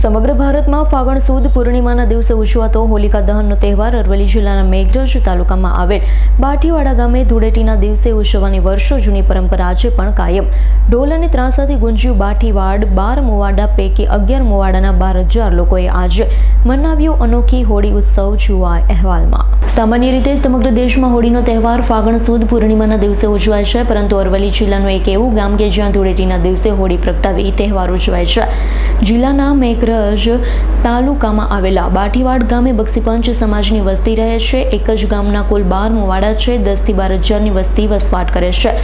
સમગ્ર ભારતમાં ફાગણ સુદ પૂર્ણિમાના દિવસે ઉજવાતો હોલિકા દહનનો તહેવાર અરવલ્લી જિલ્લાના મેઘરજ તાલુકામાં આવેલ બાટીવાડા ગામે ધૂળેટીના દિવસે ઉજવવાની વર્ષો જૂની પરંપરા આજે પણ કાયમ. ઢોલ અને ત્રાસાથી ગુંજ્યું બાટીવાડ, બાર મુવાડા પૈકી અગિયાર મુવાડાના બાર હજાર લોકોએ આજે મનાવ્યો અનોખી હોળી ઉત્સવ જોવા અહેવાલમાં. સામાન્ય રીતે સમગ્ર દેશમાં હોળીનો તહેવાર ફાગણ સુદ પૂર્ણિમાના દિવસે ઉજવાય છે, પરંતુ અરવલ્લી જિલ્લાનું એક એવું ગામ કે જ્યાં ધૂળેટીના દિવસે હોળી પ્રગટાવી તહેવાર ઉજવાય છે. જિલ્લાના મેઘરજ તાલુકામાં આવેલા બાઠીવાડ ગામે બક્ષીપંચ સમાજની વસ્તી રહે છે. એક જ ગામના કુલ બાર મોવાડા છે. દસથી બાર હજારની વસ્તી વસવાટ કરે છે.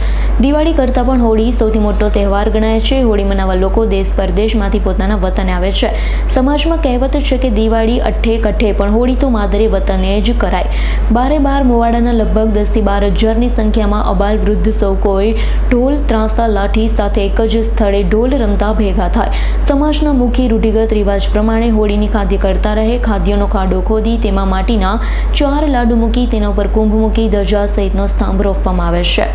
દિવાળી કરતાં પણ હોળી સૌથી મોટો તહેવાર ગણાય છે. હોળી મનાવવા લોકો દેશ પરદેશમાંથી પોતાના વતને આવે છે. સમાજમાં કહેવત છે કે દિવાળી અઠ્ઠે કઠ્ઠે પણ હોળી તો માદરે વતને જ કરાય. બારે બાર મોવાડાના લગભગ દસથી બાર હજારની સંખ્યામાં અબાલ વૃદ્ધ સૌ કોઈ ઢોલ ત્રાસા લાઠી સાથે એક જ સ્થળે ઢોલ રમતા ભેગા થાય. સમાજના મુખી રૂઢિગત રિવાજ પ્રમાણે હોળીની ખાદ્ય કરતા રહે, ખાદ્યનો ખાડો ખોદી, તેમાં માટીના ચાર લાડુ મૂકી તેના ઉપર કુંભ મૂકી ધજા સહિતનો સ્તંભ રોપવામાં આવે છે.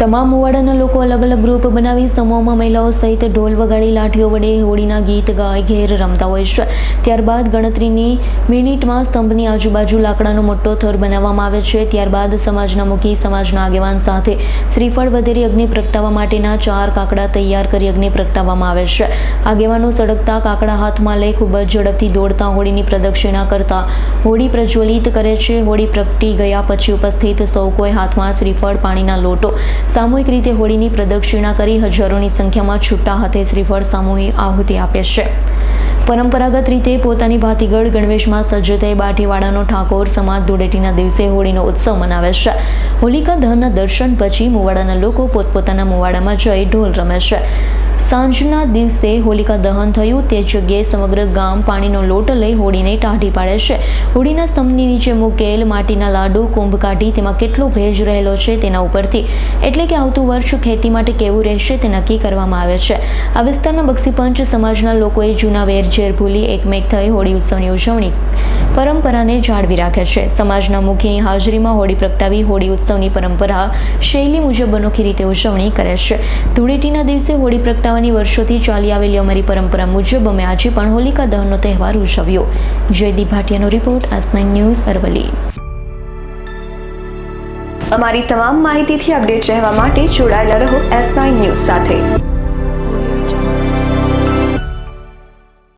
તમામ મુવાડાના લોકો અલગ અલગ ગ્રુપ બનાવી સમૂહમાં મહિલાઓ સહિત ઢોલ વગાડી, લાઠીઓ વડે હોળીના ગીત ગાય, ઘેર રમતા હોય છે. ત્યારબાદ ગણતરીની મિનિટમાં સ્તંભની આજુબાજુ લાકડાનો મોટો થર બનાવવામાં આવે છે. ત્યારબાદ સમાજના મુખી, સમાજના આગેવાન સાથે શ્રીફળ વધેરી અગ્નિ પ્રગટાવવા માટેના ચાર કાકડા તૈયાર કરી અગ્નિ પ્રગટાવવામાં આવે છે. આગેવાનો સળગતા કાકડા હાથમાં લઈ ખૂબ જ ઝડપથી દોડતા હોળીની પ્રદક્ષિણા કરતા હોળી પ્રજ્વલિત કરે છે. હોળી પ્રગટી ગયા પછી ઉપસ્થિત સૌ કોઈ હાથમાં શ્રીફળ, પાણીના લોટો સામૂહિક રીતે હોળીની પ્રદક્ષિણા કરી હજારોની સંખ્યામાં છૂટા હાથે શ્રીફળ સામૂહિક આહુતિ આપે છે. પરંપરાગત રીતે પોતાની ભાતીગળ ગણવેશમાં સજ્જ થઈ બાટીવાડાનો ઠાકોર સમાજ ધૂળેટીના દિવસે હોળીનો ઉત્સવ મનાવે છે. હોલિકા દહનના દર્શન પછી મુવાડાના લોકો પોતપોતાના મુવાડામાં જઈ ઢોલ રમે છે. સાંજના દિવસે હોલિકા દહન થયું. તે જગ્યાએ સમગ્ર ગામ પાણીનો લોટ લઈ હોળીને ટાઢી પાડે છે. હોળીના સ્તંભની નીચે મૂકેલ માટીના લાડુ, કુંભ કાઢી તેમાં કેટલો ભેજ રહેલો છે તેના ઉપરથી. એટલે કે આવતું વર્ષ ખેતી માટે કેવું રહેશે તે નક્કી કરવામાં આવે છે. આ વિસ્તારના બક્ષીપંચ સમાજના લોકોએ જૂના વેરઝેર ભૂલી એકમેક થઈ હોળી ઉત્સવની ઉજવણી પરંપરાને જાળવી રાખે છે. સમાજના મુખ્યની હાજરીમાં હોળી પ્રગટાવી હોળી ઉત્સવની પરંપરા શૈલી મુજબ અનોખી રીતે ઉજવણી કરે છે. ધૂળેટીના દિવસે હોળી પ્રગટાવવાની વર્ષોથી ચાલી આવેલી અમારી પરંપરા મુજબ અમે આજે પણ હોલિકા દહનનો તહેવાર ઉજવ્યો. જયદીપ ભાટિયાનો રિપોર્ટ આસ ન્યૂઝ અરવલી અમારી તમામ માહિતીથી અપડેટ રહેવા માટે જોડાયેલા રહો એસ નાઇન ન્યૂઝ સાથે.